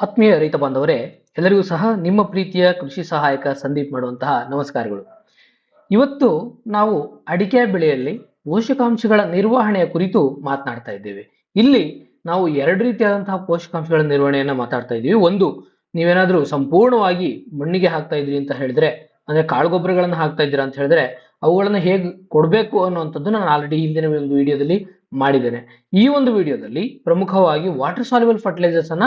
ಆತ್ಮೀಯ ರೈತ ಬಾಂಧವರೇ, ಎಲ್ಲರಿಗೂ ಸಹ ನಿಮ್ಮ ಪ್ರೀತಿಯ ಕೃಷಿ ಸಹಾಯಕ ಸಂದೀಪ್ ಮಾಡುವಂತಹ ನಮಸ್ಕಾರಗಳು. ಇವತ್ತು ನಾವು ಅಡಿಕೆ ಬೆಳೆಯಲ್ಲಿ ಪೋಷಕಾಂಶಗಳ ನಿರ್ವಹಣೆಯ ಕುರಿತು ಮಾತನಾಡ್ತಾ ಇದ್ದೇವೆ. ಇಲ್ಲಿ ನಾವು ಎರಡು ರೀತಿಯಾದಂತಹ ಪೋಷಕಾಂಶಗಳ ನಿರ್ವಹಣೆಯನ್ನು ಮಾತಾಡ್ತಾ ಇದ್ದೀವಿ. ಒಂದು, ನೀವೇನಾದ್ರೂ ಸಂಪೂರ್ಣವಾಗಿ ಮಣ್ಣಿಗೆ ಹಾಕ್ತಾ ಇದ್ರಿ ಅಂತ ಹೇಳಿದ್ರೆ, ಅಂದ್ರೆ ಕಾಳು ಗೊಬ್ಬರಗಳನ್ನು ಹಾಕ್ತಾ ಇದ್ದೀರಾ ಅಂತ ಹೇಳಿದ್ರೆ, ಅವುಗಳನ್ನು ಹೇಗೆ ಕೊಡಬೇಕು ಅನ್ನುವಂಥದ್ದು ನಾನು ಆಲ್ರೆಡಿ ಹಿಂದಿನ ಒಂದು ವಿಡಿಯೋದಲ್ಲಿ ಮಾಡಿದ್ದೇನೆ. ಈ ಒಂದು ವಿಡಿಯೋದಲ್ಲಿ ಪ್ರಮುಖವಾಗಿ ವಾಟರ್ ಸಾಲ್ಯುಬಲ್ ಫರ್ಟಿಲೈಸರ್ಸ್ ಅನ್ನ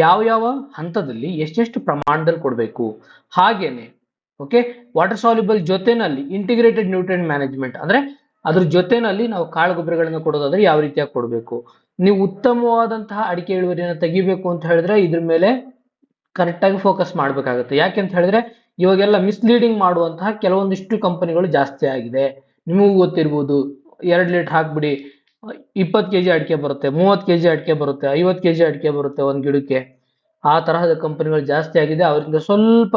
ಯಾವ ಯಾವ ಹಂತದಲ್ಲಿ ಎಷ್ಟೆಷ್ಟು ಪ್ರಮಾಣದಲ್ಲಿ ಕೊಡಬೇಕು? ಹಾಗೇನೆ ಓಕೆ ವಾಟರ್ ಸಾಲ್ಯುಬಲ್ ಜೊತೆನಲ್ಲಿ ಇಂಟಿಗ್ರೇಟೆಡ್ ನ್ಯೂಟ್ರೆಂಟ್ ಮ್ಯಾನೇಜ್ಮೆಂಟ್ ಅಂದ್ರೆ ಅದ್ರ ಜೊತೆನಲ್ಲಿ ನಾವು ಕಾಳು ಗೊಬ್ಬರಗಳನ್ನು ಕೊಡೋದಾದ್ರೆ ಯಾವ ರೀತಿಯಾಗಿ ಕೊಡಬೇಕು? ನೀವು ಉತ್ತಮವಾದಂತಹ ಅಡಿಕೆ ಇಳುವರಿಯನ್ನು ತೆಗಿಬೇಕು ಅಂತ ಹೇಳಿದ್ರೆ ಇದ್ರ ಮೇಲೆ ಕರೆಕ್ಟ್ ಆಗಿ ಫೋಕಸ್ ಮಾಡಬೇಕಾಗುತ್ತೆ. ಯಾಕೆ ಅಂತ ಹೇಳಿದ್ರೆ ಇವಾಗೆಲ್ಲ ಮಿಸ್ಲೀಡಿಂಗ್ ಮಾಡುವಂತಹ ಕೆಲವೊಂದಿಷ್ಟು ಕಂಪನಿಗಳು ಜಾಸ್ತಿ ಆಗಿದೆ. ನಿಮಗೂ ಗೊತ್ತಿರ್ಬೋದು, ಎರಡು ಲೀಟರ್ ಹಾಕ್ಬಿಡಿ ಇಪ್ಪತ್ತು ಕೆಜಿ ಅಡಿಕೆ ಬರುತ್ತೆ, ಮೂವತ್ತು ಕೆಜಿ ಅಡಿಕೆ ಬರುತ್ತೆ, ಐವತ್ತು ಕೆಜಿ ಅಡಿಕೆ ಬರುತ್ತೆ ಒಂದು ಗಿಡಕ್ಕೆ. ಆ ತರಹದ ಕಂಪನಿಗಳು ಜಾಸ್ತಿ ಆಗಿದೆ, ಅವರಿಂದ ಸ್ವಲ್ಪ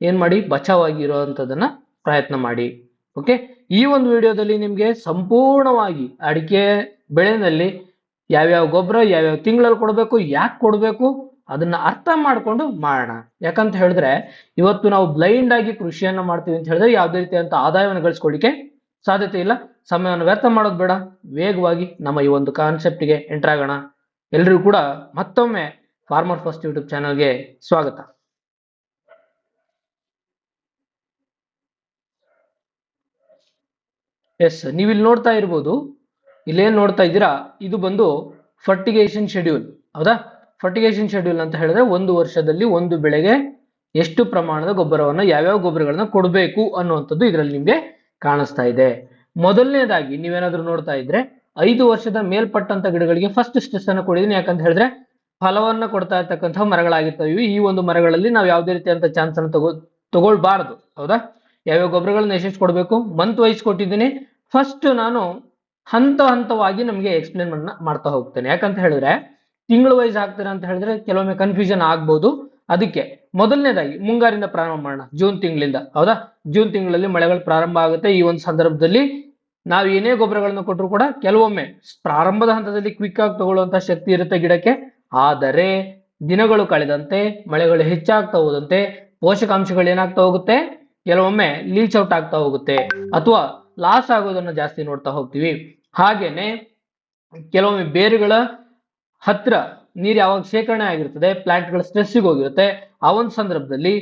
ಏನು ಮಾಡಿ ಬಚಾವಾಗಿ ಇರುವಂತದನ್ನ ಪ್ರಯತ್ನ ಮಾಡಿ. ಓಕೆ? ಈ ಒಂದು ವಿಡಿಯೋದಲ್ಲಿ ನಿಮಗೆ ಸಂಪೂರ್ಣವಾಗಿ ಅಡಿಕೆ ಬೆಳೆನಲ್ಲಿ ಯಾವ್ಯಾವ ಗೊಬ್ಬರ, ಯಾವ್ಯಾವ ತಿಂಗಳಲ್ಲಿ ಕೊಡಬೇಕು, ಯಾಕೆ ಕೊಡಬೇಕು ಅದನ್ನ ಅರ್ಥ ಮಾಡ್ಕೊಂಡು ಮಾಡೋಣ. ಯಾಕಂತ ಹೇಳಿದ್ರೆ, ಇವತ್ತು ನಾವು ಬ್ಲೈಂಡ್ ಆಗಿ ಕೃಷಿಯನ್ನ ಮಾಡ್ತೀವಿ ಅಂತ ಹೇಳಿದ್ರೆ ಯಾವುದೇ ರೀತಿಯಂತ ಆದಾಯವನ್ನು ಗಳಿಸ್ಕೊಳ್ಳಿಕ್ಕೆ ಸಾಧ್ಯತೆ ಇಲ್ಲ. ಸಮಯವನ್ನು ವ್ಯರ್ಥ ಮಾಡೋದು ಬೇಡ. ವೇಗವಾಗಿ ನಮ್ಮ ಈ ಒಂದು ಕಾನ್ಸೆಪ್ಟ್ಗೆ ಎಂಟರ್ ಆಗೋಣ. ಎಲ್ರಿಗೂ ಕೂಡ ಮತ್ತೊಮ್ಮೆ ಫಾರ್ಮರ್ ಫಸ್ಟ್ ಯೂಟ್ಯೂಬ್ ಚಾನಲ್ಗೆ ಸ್ವಾಗತ. ಎಸ್ ನೀವು ಇಲ್ಲಿ ನೋಡ್ತಾ ಇರ್ಬೋದು. ಇಲ್ಲೇನ್ ನೋಡ್ತಾ ಇದ್ದೀರಾ? ಇದು ಬಂದು ಫರ್ಟಿಗೇಷನ್ ಶೆಡ್ಯೂಲ್ ಹೌದಾ? ಫರ್ಟಿಗೇಷನ್ ಶೆಡ್ಯೂಲ್ ಅಂತ ಹೇಳಿದ್ರೆ ಒಂದು ವರ್ಷದಲ್ಲಿ ಒಂದು ಬೆಳೆಗೆ ಎಷ್ಟು ಪ್ರಮಾಣದ ಗೊಬ್ಬರವನ್ನು, ಯಾವ್ಯಾವ ಗೊಬ್ಬರಗಳನ್ನ ಕೊಡಬೇಕು ಅನ್ನುವಂಥದ್ದು ಇದರಲ್ಲಿ ನಿಮ್ಗೆ ಕಾಣಿಸ್ತಾ ಇದೆ. ಮೊದಲನೇದಾಗಿ ನೀವೇನಾದ್ರೂ ನೋಡ್ತಾ ಇದ್ರೆ ಐದು ವರ್ಷದ ಮೇಲ್ಪಟ್ಟಂತ ಗಿಡಗಳಿಗೆ ಫಸ್ಟ್ ಸ್ಟ್ರೆಸ್ ಅನ್ನು ಕೊಡಿದೀನಿ ಯಾಕಂತ ಹೇಳಿದ್ರೆ ಫಲವನ್ನ ಕೊಡ್ತಾ ಇರ್ತಕ್ಕಂತಹ ಮರಗಳಾಗಿರ್ತವೆ. ಈ ಒಂದು ಮರಗಳಲ್ಲಿ ನಾವು ಯಾವುದೇ ರೀತಿಯಾದಂತಹ ಚಾನ್ಸ್ ಅನ್ನು ತಗೋ ತಗೊಳ್ಬಾರ್ದು. ಹೌದಾ? ಯಾವ್ಯಾವ ಗೊಬ್ಬರಗಳನ್ನ ಯಶಸ್ ಕೊಡಬೇಕು? ಮಂತ್ ವೈಸ್ ಕೊಟ್ಟಿದ್ದೀನಿ. ಫಸ್ಟ್ ನಾನು ಹಂತ ಹಂತವಾಗಿ ನಮಗೆ ಎಕ್ಸ್ಪ್ಲೇನ್ ಮಾಡ್ತಾ ಹೋಗ್ತೇನೆ. ಯಾಕಂತ ಹೇಳಿದ್ರೆ ತಿಂಗಳ ವೈಸ್ ಹಾಕ್ತೀರಾ ಅಂತ ಹೇಳಿದ್ರೆ ಕೆಲವೊಮ್ಮೆ ಕನ್ಫ್ಯೂಷನ್ ಆಗ್ಬೋದು. ಅದಕ್ಕೆ ಮೊದಲನೇದಾಗಿ ಮುಂಗಾರಿಂದ ಪ್ರಾರಂಭ ಮಾಡೋಣ. ಜೂನ್ ತಿಂಗಳಿಂದ, ಹೌದಾ? ಜೂನ್ ತಿಂಗಳಲ್ಲಿ ಮಳೆಗಳು ಪ್ರಾರಂಭ ಆಗುತ್ತೆ. ಈ ಒಂದು ಸಂದರ್ಭದಲ್ಲಿ ನಾವು ಏನೇ ಗೊಬ್ಬರಗಳನ್ನು ಕೊಟ್ಟರು ಕೂಡ ಕೆಲವೊಮ್ಮೆ ಪ್ರಾರಂಭದ ಹಂತದಲ್ಲಿ ಕ್ವಿಕ್ ಆಗಿ ತಗೊಳ್ಳುವಂತ ಶಕ್ತಿ ಇರುತ್ತೆ ಗಿಡಕ್ಕೆ. ಆದರೆ ದಿನಗಳು ಕಳೆದಂತೆ, ಮಳೆಗಳು ಹೆಚ್ಚಾಗ್ತಾ ಹೋದಂತೆ, ಪೋಷಕಾಂಶಗಳು ಏನಾಗ್ತಾ ಹೋಗುತ್ತೆ? ಕೆಲವೊಮ್ಮೆ ಲೀಚ್ ಔಟ್ ಆಗ್ತಾ ಹೋಗುತ್ತೆ ಅಥವಾ ಲಾಸ್ ಆಗೋದನ್ನ ಜಾಸ್ತಿ ನೋಡ್ತಾ ಹೋಗ್ತೀವಿ. ಹಾಗೇನೆ ಕೆಲವೊಮ್ಮೆ ಬೇರುಗಳ ಹತ್ರ ನೀರು ಯಾವಾಗ ಶೇಖರಣೆ ಆಗಿರ್ತದೆ, ಪ್ಲಾಂಟ್ಗಳ ಸ್ಟ್ರೆಸ್ಸಿಗೆ ಹೋಗಿರುತ್ತೆ. ಆ ಒಂದು ಸಂದರ್ಭದಲ್ಲಿ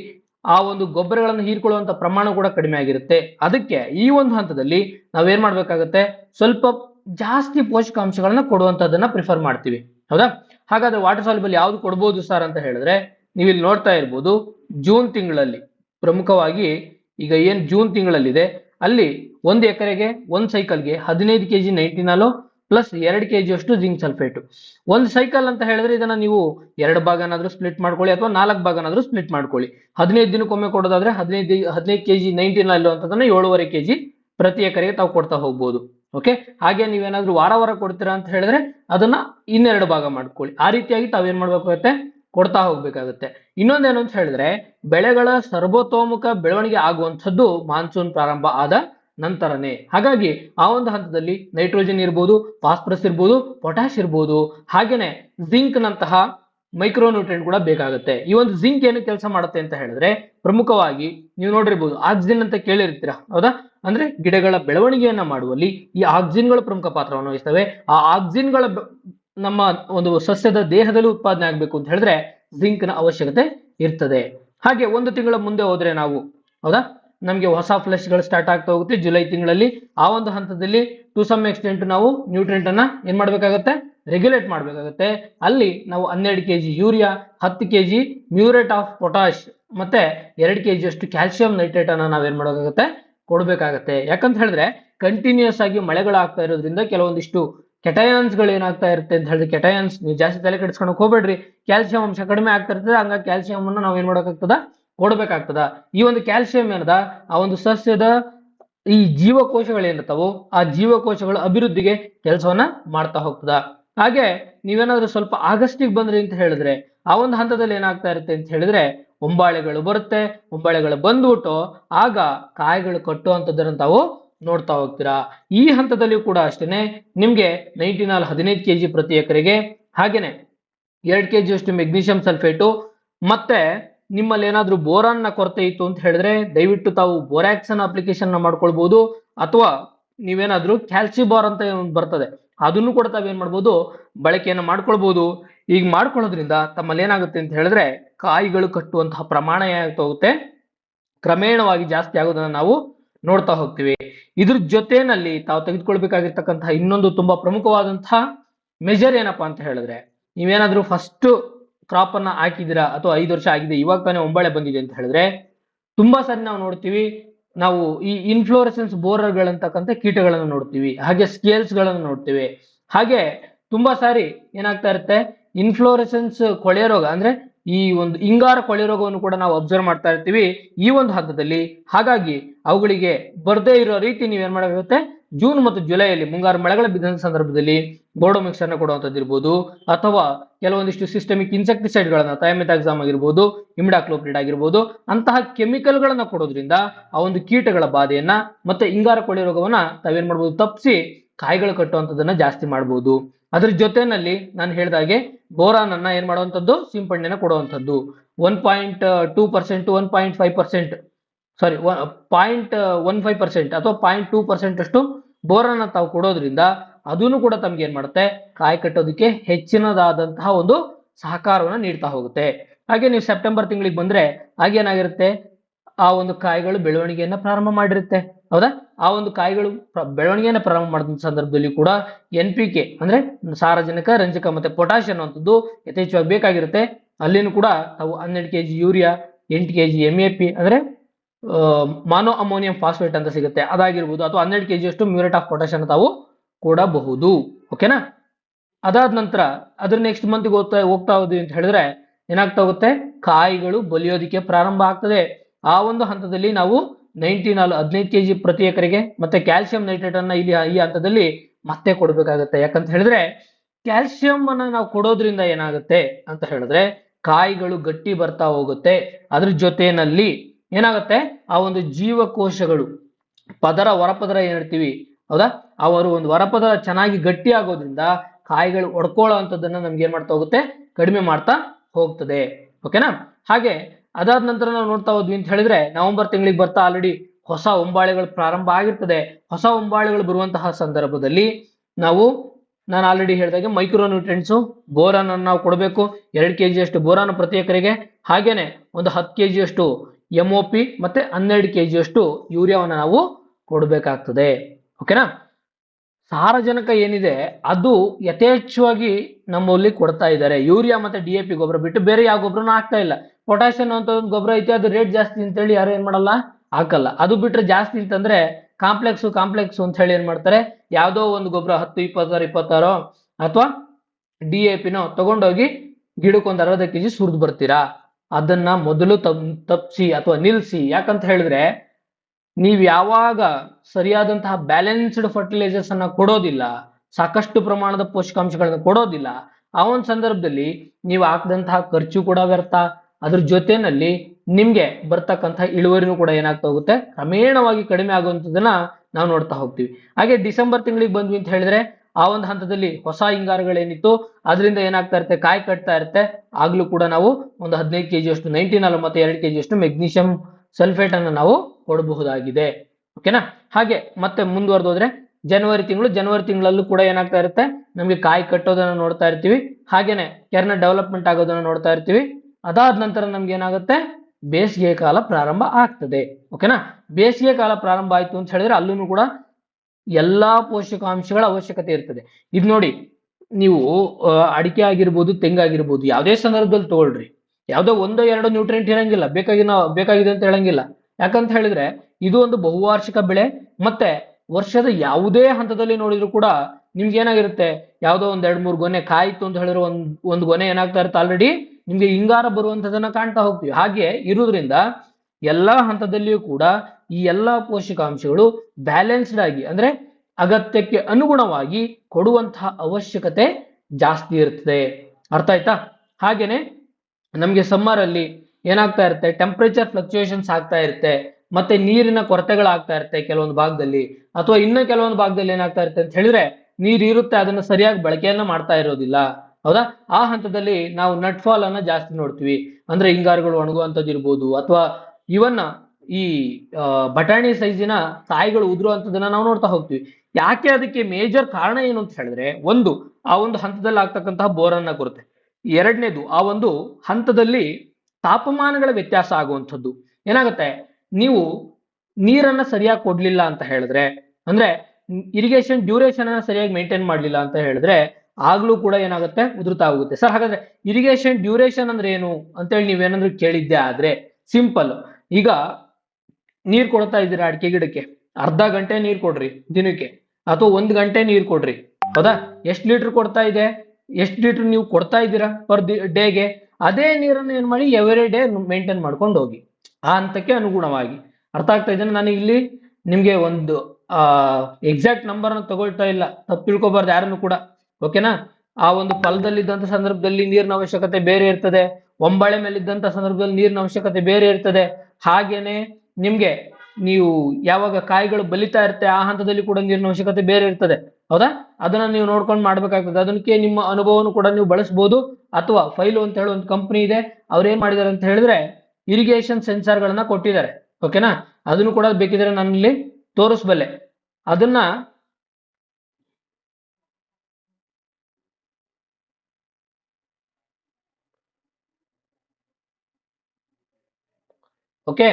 ಆ ಒಂದು ಗೊಬ್ಬರಗಳನ್ನು ಹೀರ್ಕೊಳ್ಳುವಂತ ಪ್ರಮಾಣ ಕೂಡ ಕಡಿಮೆ ಆಗಿರುತ್ತೆ. ಅದಕ್ಕೆ ಈ ಒಂದು ಹಂತದಲ್ಲಿ ನಾವೇನ್ ಮಾಡ್ಬೇಕಾಗತ್ತೆ? ಸ್ವಲ್ಪ ಜಾಸ್ತಿ ಪೋಷಕಾಂಶಗಳನ್ನ ಕೊಡುವಂತದನ್ನ ಪ್ರಿಫರ್ ಮಾಡ್ತೀವಿ. ಹೌದಾ? ಹಾಗಾದ್ರೆ ವಾಟರ್ ಸಾಲಿಬಲ್ ಯಾವ್ದು ಕೊಡ್ಬೋದು ಸರ್ ಅಂತ ಹೇಳಿದ್ರೆ ನೀವು ಇಲ್ಲಿ ನೋಡ್ತಾ ಇರ್ಬೋದು, ಜೂನ್ ತಿಂಗಳಲ್ಲಿ ಪ್ರಮುಖವಾಗಿ ಈಗ ಏನ್ ಜೂನ್ ತಿಂಗಳಲ್ಲಿದೆ, ಅಲ್ಲಿ ಒಂದು ಎಕರೆಗೆ, ಒಂದು ಸೈಕಲ್ಗೆ ಹದಿನೈದು ಕೆಜಿ ನೈಂಟಿನಾಲು ಪ್ಲಸ್ ಎರಡು ಕೆ ಜಿಯಷ್ಟು ಜಿಂಕ್ ಸಲ್ಫೇಟ್ ಒಂದು ಸೈಕಲ್ ಅಂತ ಹೇಳಿದ್ರೆ ಇದನ್ನ ನೀವು ಎರಡು ಭಾಗನಾದ್ರೂ ಸ್ಪ್ಲಿಟ್ ಮಾಡ್ಕೊಳ್ಳಿ ಅಥವಾ ನಾಲ್ಕು ಭಾಗನಾದ್ರೂ ಸ್ಪ್ಲಿಟ್ ಮಾಡ್ಕೊಳ್ಳಿ. ಹದಿನೈದು ದಿನಕ್ಕೊಮ್ಮೆ ಕೊಡೋದಾದ್ರೆ ಹದಿನೈದು ಹದಿನೈದು ಕೆಜಿ ನೈಂಟಿನ್ ಅನ್ನುವಂಥದ್ದನ್ನ ಏಳುವರೆ ಕೆಜಿ ಪ್ರತಿ ಎಕರೆಗೆ ತಾವು ಕೊಡ್ತಾ ಹೋಗ್ಬೋದು. ಓಕೆ ಹಾಗೆ ನೀವೇನಾದ್ರೂ ವಾರ ವಾರ ಕೊಡ್ತೀರಾ ಅಂತ ಹೇಳಿದ್ರೆ ಅದನ್ನ ಇನ್ನೆರಡು ಭಾಗ ಮಾಡ್ಕೊಳ್ಳಿ. ಆ ರೀತಿಯಾಗಿ ತಾವೇನ್ ಮಾಡಬೇಕಾಗುತ್ತೆ? ಕೊಡ್ತಾ ಹೋಗ್ಬೇಕಾಗುತ್ತೆ. ಇನ್ನೊಂದೇನು ಅಂತ ಹೇಳಿದ್ರೆ ಬೆಳೆಗಳ ಸರ್ವತೋಮುಖ ಬೆಳವಣಿಗೆ ಆಗುವಂಥದ್ದು ಮಾನ್ಸೂನ್ ಪ್ರಾರಂಭ ಆದ ನಂತರನೇ. ಹಾಗಾಗಿ ಆ ಒಂದು ಹಂತದಲ್ಲಿ ನೈಟ್ರೋಜನ್ ಇರ್ಬೋದು, ಫಾಸ್ಫರಸ್ ಇರ್ಬೋದು, ಪೊಟ್ಯಾಶ್ ಇರ್ಬೋದು, ಹಾಗೇನೆ ಜಿಂಕ್ ನಂತಹ ಮೈಕ್ರೋನ್ಯೂಟ್ರಿಯೆಂಟ್ ಕೂಡ ಬೇಕಾಗುತ್ತೆ. ಈ ಒಂದು ಜಿಂಕ್ ಏನು ಕೆಲಸ ಮಾಡುತ್ತೆ ಅಂತ ಹೇಳಿದ್ರೆ, ಪ್ರಮುಖವಾಗಿ ನೀವು ನೋಡಿರ್ಬೋದು, ಆಕ್ಸಿಜನ್ ಅಂತ ಕೇಳಿರ್ತೀರ? ಹೌದಾ? ಅಂದ್ರೆ ಗಿಡಗಳ ಬೆಳವಣಿಗೆಯನ್ನ ಮಾಡುವಲ್ಲಿ ಈ ಆಕ್ಸಿಜನ್ಗಳು ಪ್ರಮುಖ ಪಾತ್ರವನ್ನು ವಹಿಸ್ತವೆ. ಆ ಆಕ್ಸಿಜನ್ಗಳ ನಮ್ಮ ಒಂದು ಸಸ್ಯದ ದೇಹದಲ್ಲಿ ಉತ್ಪಾದನೆ ಆಗಬೇಕು ಅಂತ ಹೇಳಿದ್ರೆ, ಜಿಂಕ್ನ ಅವಶ್ಯಕತೆ ಇರ್ತದೆ. ಹಾಗೆ ಒಂದು ತಿಂಗಳ ಮುಂದೆ ಹೋದ್ರೆ ನಾವು, ಹೌದಾ? ನಮಗೆ ಹೊಸ ಫ್ಲಶ್ಗಳು ಸ್ಟಾರ್ಟ್ ಆಗ್ತಾ ಹೋಗುತ್ತೆ ಜುಲೈ ತಿಂಗಳಲ್ಲಿ. ಆ ಒಂದು ಹಂತದಲ್ಲಿ ಟು ಸಮ್ ಎಕ್ಸ್ಟೆಂಟ್ ನಾವು ನ್ಯೂಟ್ರೆಂಟ್ ಅನ್ನ ಏನ್ ಮಾಡಬೇಕಾಗತ್ತೆ? ರೆಗ್ಯುಲೇಟ್ ಮಾಡಬೇಕಾಗುತ್ತೆ. ಅಲ್ಲಿ ನಾವು ಹನ್ನೆರಡು ಕೆ ಜಿ ಯೂರಿಯಾ, ಹತ್ತು K G muriate of potash ಮತ್ತೆ ಎರಡು ಕೆ ಜಿಯಷ್ಟು ಕ್ಯಾಲ್ಸಿಯಂ ನೈಟ್ರೇಟ್ ಅನ್ನ ನಾವೇನ್ ಮಾಡಬೇಕಾಗತ್ತೆ? ಕೊಡಬೇಕಾಗತ್ತೆ. ಯಾಕಂತ ಹೇಳಿದ್ರೆ ಕಂಟಿನ್ಯೂಸ್ ಆಗಿ ಮಳೆಗಳಾಗ್ತಾ ಇರೋದ್ರಿಂದ ಕೆಲವೊಂದಿಷ್ಟು ಕೆಟಯಾನ್ಸ್ಗಳು ಏನಾಗ್ತಾ ಇರುತ್ತೆ ಅಂತ ಹೇಳಿದ್ರೆ ಕೆಟಯಾನ್ಸ್ ನೀವು ಜಾಸ್ತಿ ತಲೆ ಕೆಡಿಸ್ಕೊಳಕ್ ಹೋಗ್ಬೇಡ್ರಿ. ಕ್ಯಾಲ್ಸಿಯಂ ಅಂಶ ಕಡಿಮೆ ಆಗ್ತಾ ಇರ್ತದೆ, ಹಂಗಾಗಿ ಕ್ಯಾಲ್ಸಿಯಂ ಅನ್ನು ನಾವು ಏನ್ ಮಾಡೋಕ್ಕಾಗ್ತದ ಕೊಡ್ಬೇಕಾಗ್ತದ. ಈ ಒಂದು ಕ್ಯಾಲ್ಸಿಯಂ ಏನದ? ಆ ಒಂದು ಸಸ್ಯದ ಈ ಜೀವಕೋಶಗಳು ಏನಿರ್ತಾವೋ, ಆ ಜೀವಕೋಶಗಳ ಅಭಿವೃದ್ಧಿಗೆ ಕೆಲಸವನ್ನ ಮಾಡ್ತಾ ಹೋಗ್ತದ. ಹಾಗೆ ನೀವೇನಾದ್ರೂ ಸ್ವಲ್ಪ ಆಗಸ್ಟಿಗೆ ಬಂದ್ರಿ ಅಂತ ಹೇಳಿದ್ರೆ, ಆ ಒಂದು ಹಂತದಲ್ಲಿ ಏನಾಗ್ತಾ ಇರುತ್ತೆ ಅಂತ ಹೇಳಿದ್ರೆ, ಒಂಬಾಳೆಗಳು ಬರುತ್ತೆ. ಒಂಬಾಳೆಗಳು ಬಂದ್ಬಿಟ್ಟು ಆಗ ಕಾಯಿಗಳು ಕಟ್ಟುವಂಥದ್ದನ್ನು ತಾವು ನೋಡ್ತಾ ಹೋಗ್ತೀರಾ. ಈ ಹಂತದಲ್ಲಿಯೂ ಕೂಡ ಅಷ್ಟೇನೆ, ನಿಮ್ಗೆ ನೈಂಟಿನಾಲ್ ಹದಿನೈದು ಕೆ ಜಿ ಪ್ರತಿ ಎಕರೆಗೆ, ಹಾಗೇನೆ ಎರಡು ಕೆ ಜಿಯಷ್ಟು ಮೆಗ್ನೀಷಿಯಂ ಸಲ್ಫೇಟು, ಮತ್ತೆ ನಿಮ್ಮಲ್ಲಿ ಏನಾದರೂ ಬೋರಾನ್ನ ಕೊರತೆ ಇತ್ತು ಅಂತ ಹೇಳಿದ್ರೆ ದಯವಿಟ್ಟು ತಾವು ಬೋರಾಕ್ಸನ್ ಅಪ್ಲಿಕೇಶನ್ ಮಾಡ್ಕೊಳ್ಬಹುದು ಅಥವಾ ನೀವೇನಾದ್ರೂ ಕ್ಯಾಲ್ಸಿಬಾರ್ ಅಂತ ಬರ್ತದೆ. ಅದನ್ನು ಕೂಡ ತಾವೇನು ಮಾಡ್ಬೋದು, ಬಳಕೆಯನ್ನು ಮಾಡ್ಕೊಳ್ಬೋದು. ಈಗ ಮಾಡ್ಕೊಳ್ಳೋದ್ರಿಂದ ತಮ್ಮಲ್ಲಿ ಏನಾಗುತ್ತೆ ಅಂತ ಹೇಳಿದ್ರೆ ಕಾಯಿಗಳು ಕಟ್ಟುವಂತಹ ಪ್ರಮಾಣ ಹೋಗುತ್ತೆ ಕ್ರಮೇಣವಾಗಿ ಜಾಸ್ತಿ ಆಗೋದನ್ನ ನಾವು ನೋಡ್ತಾ ಹೋಗ್ತೀವಿ. ಇದ್ರ ಜೊತೆನಲ್ಲಿ ತಾವು ತೆಗೆದುಕೊಳ್ಬೇಕಾಗಿರ್ತಕ್ಕಂತಹ ಇನ್ನೊಂದು ತುಂಬಾ ಪ್ರಮುಖವಾದಂತಹ ಮೆಜರ್ ಏನಪ್ಪಾ ಅಂತ ಹೇಳಿದ್ರೆ, ನೀವೇನಾದ್ರೂ ಫಸ್ಟ್ ಕ್ರಾಪ್ ಅನ್ನ ಹಾಕಿದ್ದೀರಾ ಅಥವಾ ಐದು ವರ್ಷ ಆಗಿದೆ, ಇವಾಗ ತಾನೇ ಒಂಬಳೆ ಬಂದಿದೆ ಅಂತ ಹೇಳಿದ್ರೆ, ತುಂಬಾ ಸಾರಿ ನಾವು ನೋಡ್ತೀವಿ, ನಾವು ಈ ಇನ್ಫ್ಲೋರೆಸೆನ್ಸ್ ಬೋರರ್ಗಳಂತಕ್ಕಂಥ ಕೀಟಗಳನ್ನು ನೋಡ್ತೀವಿ, ಹಾಗೆ ಸ್ಕೇಲ್ಸ್ಗಳನ್ನು ನೋಡ್ತೀವಿ. ಹಾಗೆ ತುಂಬಾ ಸಾರಿ ಏನಾಗ್ತಾ ಇರುತ್ತೆ ಇನ್ಫ್ಲೋರೆಸೆನ್ಸ್ ಕೊಳೆ ರೋಗ ಅಂದ್ರೆ ಈ ಒಂದು ಇಂಗಾರ ಕೊಳೆ ರೋಗವನ್ನು ಕೂಡ ನಾವು ಅಬ್ಸರ್ವ್ ಮಾಡ್ತಾ ಇರ್ತೀವಿ ಈ ಒಂದು ಹಂತದಲ್ಲಿ. ಹಾಗಾಗಿ ಅವುಗಳಿಗೆ ಬರದೇ ಇರೋ ರೀತಿ ನೀವೇನ್ ಮಾಡಬೇಕಾಗುತ್ತೆ ಜೂನ್ ಮತ್ತು ಜುಲೈಯಲ್ಲಿ ಮುಂಗಾರು ಮಳೆಗಳ ಬಿದ್ದಂತ ಸಂದರ್ಭದಲ್ಲಿ ಬೋರ್ಡೋ ಮಿಕ್ಸರ್ನ ಕೊಡುವಂಥದ್ದು ಇರ್ಬೋದು, ಅಥವಾ ಕೆಲವೊಂದಿಷ್ಟು ಸಿಸ್ಟಮಿಕ್ ಇನ್ಸೆಕ್ಟಿಸೈಡ್ ಗಳನ್ನ ಎಕ್ಸಾಮ್ ಆಗಿರ್ಬೋದು ಇಮಿಡಾಕ್ಲೋಪ್ರಿಡ್ ಆಗಿರ್ಬೋದು, ಅಂತಹ ಕೆಮಿಕಲ್ ಗಳನ್ನ ಕೊಡೋದ್ರಿಂದ ಆ ಒಂದು ಕೀಟಗಳ ಬಾಧೆಯನ್ನ ಮತ್ತೆ ಇಂಗಾರ ಕೊಳೆ ರೋಗವನ್ನ ತಾವೇನ್ ಮಾಡ್ಬೋದು ತಪ್ಪಿಸಿ ಕಾಯಿಗಳು ಕಟ್ಟುವಂಥದ್ದನ್ನ ಜಾಸ್ತಿ ಮಾಡ್ಬೋದು. ಅದ್ರ ಜೊತೆನಲ್ಲಿ ನಾನು ಹೇಳಿದಾಗೆ ಬೋರಾನ್ ಅನ್ನ ಏನ್ ಮಾಡುವಂಥದ್ದು ಸಿಂಪಡಣೆನ ಕೊಡುವಂಥದ್ದು. One point two percent one point five percent sorry point one five percent ಅಥವಾ ಪಾಯಿಂಟ್ ಟೂ ಪರ್ಸೆಂಟ್ ಅಷ್ಟು ಬೋರನ್ನ ತಾವು ಕೊಡೋದ್ರಿಂದ ಅದೂ ಕೂಡ ತಮ್ಗೆ ಏನ್ ಮಾಡುತ್ತೆ? ಕಾಯಿ ಕಟ್ಟೋದಕ್ಕೆ ಹೆಚ್ಚಿನದಾದಂತಹ ಒಂದು ಸಹಕಾರವನ್ನು ನೀಡ್ತಾ ಹೋಗುತ್ತೆ. ಹಾಗೆ ನೀವು ಸೆಪ್ಟೆಂಬರ್ ತಿಂಗಳಿಗೆ ಬಂದ್ರೆ ಹಾಗೇನಾಗಿರುತ್ತೆ? ಆ ಒಂದು ಕಾಯಿಗಳು ಬೆಳವಣಿಗೆಯನ್ನ ಪ್ರಾರಂಭ ಮಾಡಿರುತ್ತೆ. ಹೌದಾ? ಆ ಒಂದು ಕಾಯಿಗಳು ಬೆಳವಣಿಗೆಯನ್ನ ಪ್ರಾರಂಭ ಮಾಡಿದ ಸಂದರ್ಭದಲ್ಲಿ ಕೂಡ ಎನ್ ಪಿ ಕೆ ಅಂದ್ರೆ ಸಾರಜನಕ, ರಂಜಕ ಮತ್ತೆ ಪೊಟ್ಯಾಶ್ ಅನ್ನುವಂಥದ್ದು ಯಥೇಚ್ಛವಾಗಿ ಬೇಕಾಗಿರುತ್ತೆ. ಅಲ್ಲಿನೂ ಕೂಡ ತಾವು ಹನ್ನೆರಡು ಕೆ ಜಿ ಯೂರಿಯಾ, ಎಂಟು K G M A P ಅಂದ್ರೆ ಮಾನೋ ಅಮೋನಿಯಂ ಫಾಸ್ಫೇಟ್ ಅಂತ ಸಿಗುತ್ತೆ. ಅದಾಗಿರ್ಬೋದು, ಅಥವಾ ಹನ್ನೆರಡು ಕೆ ಜಿಯಷ್ಟು ಮ್ಯೂರೇಟ್ ಆಫ್ ಪೊಟ್ಯಾಷನ್ ಅನ್ನು ತಾವು ಕೊಡಬಹುದು. ಓಕೆನಾ ಅದಾದ ನಂತರ ಅದ್ರ ನೆಕ್ಸ್ಟ್ ಮಂತ್ಗೆ ಹೋಗ್ತಾ ಹೋಗ್ತಾ ಹೋದ್ವಿ ಅಂತ ಹೇಳಿದ್ರೆ ಏನಾಗ್ತಾ ಹೋಗುತ್ತೆ? ಕಾಯಿಗಳು ಬಲಿಯೋದಿಕ್ಕೆ ಪ್ರಾರಂಭ ಆಗ್ತದೆ. ಆ ಒಂದು ಹಂತದಲ್ಲಿ ನಾವು ನೈಂಟಿ ಅಲ್ಲಿ ಹದಿನೈದು ಕೆಜಿ ಪ್ರತಿ ಎಕರೆಗೆ ಮತ್ತೆ ಕ್ಯಾಲ್ಸಿಯಂ ನೈಟ್ರೇಟ್ ಅನ್ನ ಇಲ್ಲಿ, ಈ ಹಂತದಲ್ಲಿ ಮತ್ತೆ ಕೊಡಬೇಕಾಗುತ್ತೆ. ಯಾಕಂತ ಹೇಳಿದ್ರೆ ಕ್ಯಾಲ್ಸಿಯಂ ಅನ್ನ ನಾವು ಕೊಡೋದ್ರಿಂದ ಏನಾಗುತ್ತೆ ಅಂತ ಹೇಳಿದ್ರೆ ಕಾಯಿಗಳು ಗಟ್ಟಿ ಬರ್ತಾ ಹೋಗುತ್ತೆ. ಅದ್ರ ಜೊತೆನಲ್ಲಿ ಏನಾಗುತ್ತೆ? ಆ ಒಂದು ಜೀವಕೋಶಗಳು, ಪದರ ಹೊರಪದರ ಹೇಳ್ತೀವಿ ಹೌದಾ? ಅವರು ಒಂದು ಹೊರಪದರ ಚೆನ್ನಾಗಿ ಗಟ್ಟಿ ಆಗೋದ್ರಿಂದ ಕಾಯಿಗಳು ಒಡ್ಕೊಳ್ಳೋ ಅಂಥದ್ದನ್ನ ನಮ್ಗೆ ಏನ್ ಮಾಡ್ತಾ ಹೋಗುತ್ತೆ? ಕಡಿಮೆ ಮಾಡ್ತಾ ಹೋಗ್ತದೆ. ಓಕೆನಾ? ಹಾಗೆ ಅದಾದ ನಂತರ ನಾವು ನೋಡ್ತಾ ಹೋದ್ವಿ ಅಂತ ಹೇಳಿದ್ರೆ ನವೆಂಬರ್ ತಿಂಗಳಿಗೆ ಬರ್ತಾ ಆಲ್ರೆಡಿ ಹೊಸ ಉಂಬಾಳೆಗಳು ಪ್ರಾರಂಭ ಆಗಿರ್ತದೆ. ಹೊಸ ಉಂಬಾಳೆಗಳು ಬರುವಂತಹ ಸಂದರ್ಭದಲ್ಲಿ ನಾವು, ನಾನು ಆಲ್ರೆಡಿ ಹೇಳಿದಾಗೆ ಮೈಕ್ರೋ ನ್ಯೂಟ್ರೆಂಟ್ಸು ಬೋರಾನ್ ಅನ್ನು ನಾವು ಕೊಡಬೇಕು. ಎರಡು ಕೆ ಜಿಯಷ್ಟು ಬೋರಾನ್ ಪ್ರತಿ ಎಕರೆಗೆ ಹಾಗೇನೆ ಒಂದು ಹತ್ತು ಕೆ ಅಷ್ಟು ಎಂ ಒ ಪಿ ಮತ್ತೆ ಹನ್ನೆರಡು ಕೆ ಅಷ್ಟು ಯೂರಿಯಾವನ್ನು ನಾವು ಕೊಡಬೇಕಾಗ್ತದೆ. ಓಕೆನಾ ಸಾರಜನಕ ಏನಿದೆ, ಅದು ಯಥೇಚ್ಛವಾಗಿ ನಮ್ಮಲ್ಲಿ ಕೊಡ್ತಾ ಇದ್ದಾರೆ. ಯೂರಿಯಾ ಮತ್ತೆ ಡಿ ಎ ಪಿ ಗೊಬ್ಬರ ಬಿಟ್ಟು ಬೇರೆ ಯಾವ ಗೊಬ್ಬರನೂ ಹಾಕ್ತಾ ಇಲ್ಲ. ಪೊಟ್ಯಾಷಿಯಂ ಅಂತ ಒಂದು ಗೊಬ್ಬರ ಐತೆ, ಅದು ರೇಟ್ ಜಾಸ್ತಿ ಅಂತೇಳಿ ಯಾರು ಏನು ಮಾಡಲ್ಲ? ಹಾಕಲ್ಲ. ಅದು ಬಿಟ್ರೆ ಜಾಸ್ತಿ ಅಂತಂದ್ರೆ ಕಾಂಪ್ಲೆಕ್ಸ್ ಕಾಂಪ್ಲೆಕ್ಸ್ ಅಂತ ಹೇಳಿ ಏನು ಮಾಡ್ತಾರೆ? ಯಾವುದೋ ಒಂದು ಗೊಬ್ಬರ ಹತ್ತು ಇಪ್ಪತ್ತಾರು ಇಪ್ಪತ್ತಾರೋ ಅಥವಾ ಡಿ ಎ ಪಿನೋ ತಗೊಂಡೋಗಿ ಗಿಡಕ್ಕೊಂದು ಅರ್ಧ ಕೆ ಜಿ ಸುರಿದು ಬರ್ತೀರಾ? ಅದನ್ನ ಮೊದಲು ತಪ್ ತಪ್ಪಿಸಿ ಅಥವಾ ನಿಲ್ಲಿಸಿ ಯಾಕಂತ ಹೇಳಿದ್ರೆ, ನೀವು ಯಾವಾಗ ಸರಿಯಾದಂತಹ ಬ್ಯಾಲೆನ್ಸ್ಡ್ ಫರ್ಟಿಲೈಸರ್ಸ್ ಅನ್ನ ಕೊಡೋದಿಲ್ಲ, ಸಾಕಷ್ಟು ಪ್ರಮಾಣದ ಪೋಷಕಾಂಶಗಳನ್ನ ಕೊಡೋದಿಲ್ಲ, ಆ ಒಂದು ಸಂದರ್ಭದಲ್ಲಿ ನೀವು ಹಾಕಿದಂತಹ ಖರ್ಚು ಕೂಡ ವ್ಯರ್ಥ. ಅದ್ರ ಜೊತೆನಲ್ಲಿ ನಿಮ್ಗೆ ಬರ್ತಕ್ಕಂತಹ ಇಳುವರಿನೂ ಕೂಡ ಏನಾಗ್ತಾ ಹೋಗುತ್ತೆ? ಕ್ರಮೇಣವಾಗಿ ಕಡಿಮೆ ಆಗುವಂಥದ್ದನ್ನ ನಾವು ನೋಡ್ತಾ ಹೋಗ್ತೀವಿ. ಹಾಗೆ ಡಿಸೆಂಬರ್ ತಿಂಗಳಿಗೆ ಬಂದ್ವಿ ಅಂತ ಹೇಳಿದ್ರೆ ಆ ಒಂದು ಹಂತದಲ್ಲಿ ಹೊಸ ಹಿಂಗಾರುಗಳೇನಿತ್ತು, ಅದರಿಂದ ಏನಾಗ್ತಾ ಇರುತ್ತೆ, ಕಾಯಿ ಕಟ್ತಾ ಇರುತ್ತೆ. ಆಗ್ಲೂ ಕೂಡ ನಾವು ಒಂದು ಹದಿನೈದು ಕೆಜಿ ಅಷ್ಟು ನೈನ್ಟೀನ್ ಮತ್ತೆ ಎರಡು ಕೆಜಿ ಅಷ್ಟು ಮೆಗ್ನೀಷಿಯಂ ಸಲ್ಫೇಟ್ ಅನ್ನು ನಾವು ಕೊಡಬಹುದಾಗಿದೆ. ಓಕೆನಾ ಹಾಗೆ ಮತ್ತೆ ಮುಂದುವರೆದು ಹೋದ್ರೆ ಜನವರಿ ತಿಂಗಳು ಜನವರಿ ತಿಂಗಳಲ್ಲೂ ಕೂಡ ಏನಾಗ್ತಾ ಇರುತ್ತೆ, ನಮಗೆ ಕಾಯಿ ಕಟ್ಟೋದನ್ನ ನೋಡ್ತಾ ಇರ್ತೀವಿ, ಹಾಗೇನೆ ಕೆರ್ನ ಡೆವಲಪ್ಮೆಂಟ್ ಆಗೋದನ್ನ ನೋಡ್ತಾ ಇರ್ತೀವಿ. ಅದಾದ ನಂತರ ನಮ್ಗೆ ಏನಾಗುತ್ತೆ, ಬೇಸಿಗೆ ಕಾಲ ಪ್ರಾರಂಭ ಆಗ್ತದೆ. ಓಕೆನಾ ಬೇಸಿಗೆ ಕಾಲ ಪ್ರಾರಂಭ ಆಯ್ತು ಅಂತ ಹೇಳಿದ್ರೆ ಅಲ್ಲೂ ಕೂಡ ಎಲ್ಲಾ ಪೋಷಕಾಂಶಗಳ ಅವಶ್ಯಕತೆ ಇರ್ತದೆ. ಇದು ನೋಡಿ, ನೀವು ಅಡಿಕೆ ಆಗಿರ್ಬೋದು ತೆಂಗಾಗಿರ್ಬೋದು ಯಾವುದೇ ಸಂದರ್ಭದಲ್ಲಿ ತಗೊಳ್ರಿ. ಯಾವುದೋ ಒಂದೋ ಎರಡು ನ್ಯೂಟ್ರಿಯೆಂಟ್ ಇರಂಗಿಲ್ಲ, ಬೇಕಾಗಿನ, ಬೇಕಾಗಿದೆ ಅಂತ ಹೇಳಂಗಿಲ್ಲ. ಯಾಕಂತ ಹೇಳಿದ್ರೆ, ಇದು ಒಂದು ಬಹುವಾರ್ಷಿಕ ಬೆಳೆ, ಮತ್ತೆ ವರ್ಷದ ಯಾವುದೇ ಹಂತದಲ್ಲಿ ನೋಡಿದ್ರು ಕೂಡ ನಿಮ್ಗೆ ಏನಾಗಿರುತ್ತೆ? ಯಾವುದೋ ಒಂದ್ ಎರಡ್ ಮೂರು ಗೊನೆ ಕಾಯಿತು ಅಂತ ಹೇಳಿದ್ರೆ ಒಂದ್, ಒಂದು ಗೊನೆ ಏನಾಗ್ತಾ ಇರುತ್ತೆ ಆಲ್ರೆಡಿ ನಿಮ್ಗೆ ಹಿಂಗಾರ ಬರುವಂತದನ್ನ ಕಾಣ್ತಾ ಹೋಗ್ತೀವಿ. ಹಾಗೆ ಇರುವುದರಿಂದ ಎಲ್ಲಾ ಹಂತದಲ್ಲಿಯೂ ಕೂಡ ಈ ಎಲ್ಲಾ ಪೋಷಕಾಂಶಗಳು ಬ್ಯಾಲೆನ್ಸ್ಡ್ ಆಗಿ ಅಂದ್ರೆ ಅಗತ್ಯಕ್ಕೆ ಅನುಗುಣವಾಗಿ ಕೊಡುವಂತಹ ಅವಶ್ಯಕತೆ ಜಾಸ್ತಿ ಇರ್ತದೆ. ಅರ್ಥ ಆಯ್ತಾ? ಹಾಗೇನೆ ನಮಗೆ ಸಮ್ಮರ್ ಅಲ್ಲಿ ಏನಾಗ್ತಾ ಇರುತ್ತೆ? ಟೆಂಪರೇಚರ್ ಫ್ಲಕ್ಚುಯೇಷನ್ಸ್ ಆಗ್ತಾ ಇರುತ್ತೆ. ಮತ್ತೆ ನೀರಿನ ಕೊರತೆಗಳಾಗ್ತಾ ಇರುತ್ತೆ ಕೆಲವೊಂದು ಭಾಗದಲ್ಲಿ. ಅಥವಾ ಇನ್ನ ಕೆಲವೊಂದು ಭಾಗದಲ್ಲಿ ಏನಾಗ್ತಾ ಇರುತ್ತೆ ಅಂತ ಹೇಳಿದ್ರೆ ನೀರು ಇರುತ್ತೆ, ಅದನ್ನ ಸರಿಯಾಗಿ ಬಳಕೆಯನ್ನ ಮಾಡ್ತಾ ಇರೋದಿಲ್ಲ. ಹೌದಾ? ಆ ಹಂತದಲ್ಲಿ ನಾವು ನಟ್ ಫಾಲ್ ಅನ್ನ ಜಾಸ್ತಿ ನೋಡ್ತೀವಿ. ಅಂದ್ರೆ ಹಿಂಗಾರುಗಳು ಒಣಗುವಂಥದ್ದು ಇರ್ಬೋದು ಅಥವಾ ಇವನ್ ಈ ಬಟಾಣಿ ಸೈಜಿನ ಕಾಯಿಗಳು ಉದುರುವಂಥದ್ದನ್ನ ನಾವು ನೋಡ್ತಾ ಹೋಗ್ತೀವಿ. ಯಾಕೆ ಅದಕ್ಕೆ ಮೇಜರ್ ಕಾರಣ ಏನು ಅಂತ ಹೇಳಿದ್ರೆ, ಒಂದು, ಆ ಒಂದು ಹಂತದಲ್ಲಿ ಆಗ್ತಕ್ಕಂತಹ ಬೋರನ್ನ ಕೊರತೆ. ಎರಡನೇದು, ಆ ಒಂದು ಹಂತದಲ್ಲಿ ತಾಪಮಾನಗಳ ವ್ಯತ್ಯಾಸ ಆಗುವಂಥದ್ದು. ಏನಾಗುತ್ತೆ? ನೀವು ನೀರನ್ನ ಸರಿಯಾಗಿ ಕೊಡ್ಲಿಲ್ಲ ಅಂತ ಹೇಳಿದ್ರೆ, ಅಂದ್ರೆ ಇರಿಗೇಷನ್ ಡ್ಯೂರೇಷನ್ ಅನ್ನ ಸರಿಯಾಗಿ ಮೇಂಟೈನ್ ಮಾಡಲಿಲ್ಲ ಅಂತ ಹೇಳಿದ್ರೆ, ಆಗ್ಲೂ ಕೂಡ ಏನಾಗುತ್ತೆ? ಉದೃತ ಹೋಗುತ್ತೆ. ಸರ್, ಹಾಗಾದ್ರೆ ಇರಿಗೇಷನ್ ಡ್ಯೂರೇಷನ್ ಅಂದ್ರೆ ಏನು? ಅಂತೇಳಿ ನೀವೇನಾದ್ರೂ ಕೇಳಿದ್ದೆ ಆದ್ರೆ ಸಿಂಪಲ್ ಈಗ ನೀರ್ ಕೊಡ್ತಾ ಇದ್ದೀರಾ ಅಡಿಕೆ ಗಿಡಕ್ಕೆ? ಅರ್ಧ ಗಂಟೆ ನೀರು ಕೊಡ್ರಿ ದಿನಕ್ಕೆ. ಅಥವಾ ಒಂದು ಗಂಟೆ ನೀರು ಕೊಡ್ರಿ. ಹೌದಾ? ಎಷ್ಟು ಲೀಟರ್ ಕೊಡ್ತಾ ಇದೆ? ಎಷ್ಟು ಲೀಟರ್ ನೀವು ಕೊಡ್ತಾ ಇದ್ದೀರಾ ಪರ್ ಡೇಗೆ? ಅದೇ ನೀರನ್ನು ಏನು ಮಾಡಿ ಎವ್ರಿ ಡೇ ಮೇಂಟೈನ್ ಮಾಡ್ಕೊಂಡು ಹೋಗಿ. ಆ ಹಂತಕ್ಕೆ ಅನುಗುಣವಾಗಿ. ಅರ್ಥ ಆಗ್ತಾ ಇದ್ದೀನಿ ನಾನು ಇಲ್ಲಿ ನಿಮಗೆ ಒಂದು ಎಕ್ಸಾಕ್ಟ್ ನಂಬರ್ನ ತಗೊಳ್ತಾ ಇಲ್ಲ. ತಪ್ಪು ತಿಳ್ಕೊಬಾರ್ದು ಯಾರನ್ನು ಕೂಡ. ಓಕೆನಾ ಆ ಒಂದು ಫಲದಲ್ಲಿದ್ದಂಥ ಸಂದರ್ಭದಲ್ಲಿ ನೀರಿನ ಅವಶ್ಯಕತೆ ಬೇರೆ ಇರ್ತದೆ. ಒಂಬಾಳೆ ಮೇಲೆ ಇದ್ದಂತ ಸಂದರ್ಭದಲ್ಲಿ ನೀರಿನ ಅವಶ್ಯಕತೆ ಬೇರೆ ಇರ್ತದೆ. ಹಾಗೇನೆ ನಿಮ್ಗೆ ನೀವು ಯಾವಾಗ ಕಾಯಿಗಳು ಬಲಿತಾ ಇರುತ್ತೆ ಆ ಹಂತದಲ್ಲಿ ಕೂಡ ನೀರಿನ ಅವಶ್ಯಕತೆ ಬೇರೆ ಇರ್ತದೆ. ಹೌದಾ? ಅದನ್ನ ನೀವು ನೋಡ್ಕೊಂಡು ಮಾಡ್ಬೇಕಾಗ್ತದೆ. ಅದಕ್ಕೆ ನಿಮ್ಮ ಅನುಭವವನ್ನು ಕೂಡ ನೀವು ಬಳಸಬಹುದು ಅಥವಾ ಫೈಲು ಅಂತ ಹೇಳಿ ಒಂದು ಕಂಪನಿ ಇದೆ. ಅವ್ರು ಏನ್ ಮಾಡಿದ್ದಾರೆ ಅಂತ ಹೇಳಿದ್ರೆ ಇರಿಗೇಷನ್ ಸೆನ್ಸಾರ್ ಗಳನ್ನ ಕೊಟ್ಟಿದ್ದಾರೆ. ಓಕೆನಾ ಅದನ್ನು ಕೂಡ ಬೇಕಿದ್ರೆ ನನ್ನಲ್ಲಿ ತೋರಿಸ್ಬಲ್ಲೆ. ಅದನ್ನ ಓಕೆ